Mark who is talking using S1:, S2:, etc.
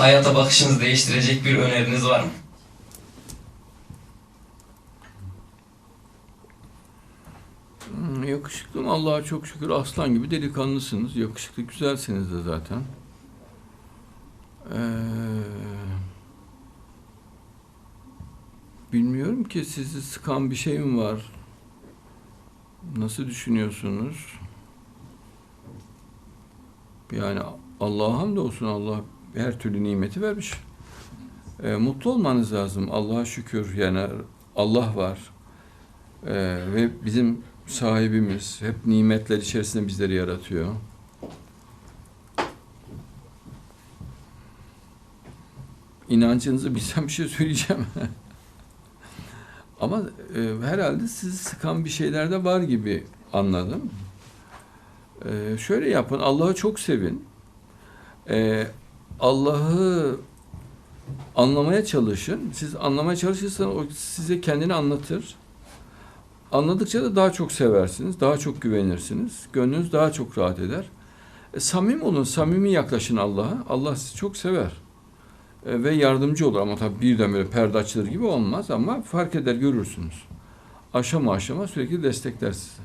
S1: hayata bakışınızı değiştirecek bir öneriniz var mı?
S2: Hmm, Yakışıklım Allah'a çok şükür aslan gibi delikanlısınız. Yakışıklı güzelsiniz de zaten. Ee, bilmiyorum ki sizi sıkan bir şey mi var? Nasıl düşünüyorsunuz? Yani Allah'a hamdolsun Allah her türlü nimeti vermiş. Ee, mutlu olmanız lazım. Allah'a şükür yani Allah var. Ee, ve bizim sahibimiz hep nimetler içerisinde bizleri yaratıyor. İnancınızı bilsem bir şey söyleyeceğim. Ama e, herhalde sizi sıkan bir şeyler de var gibi anladım. E, şöyle yapın, Allah'ı çok sevin. E, Allah'ı anlamaya çalışın. Siz anlamaya çalışırsanız o size kendini anlatır. Anladıkça da daha çok seversiniz, daha çok güvenirsiniz. Gönlünüz daha çok rahat eder. E, samim olun, samimi yaklaşın Allah'a. Allah sizi çok sever. E, ve yardımcı olur ama tabii birden böyle perde açılır gibi olmaz ama fark eder görürsünüz. Aşama aşama sürekli destekler sizi.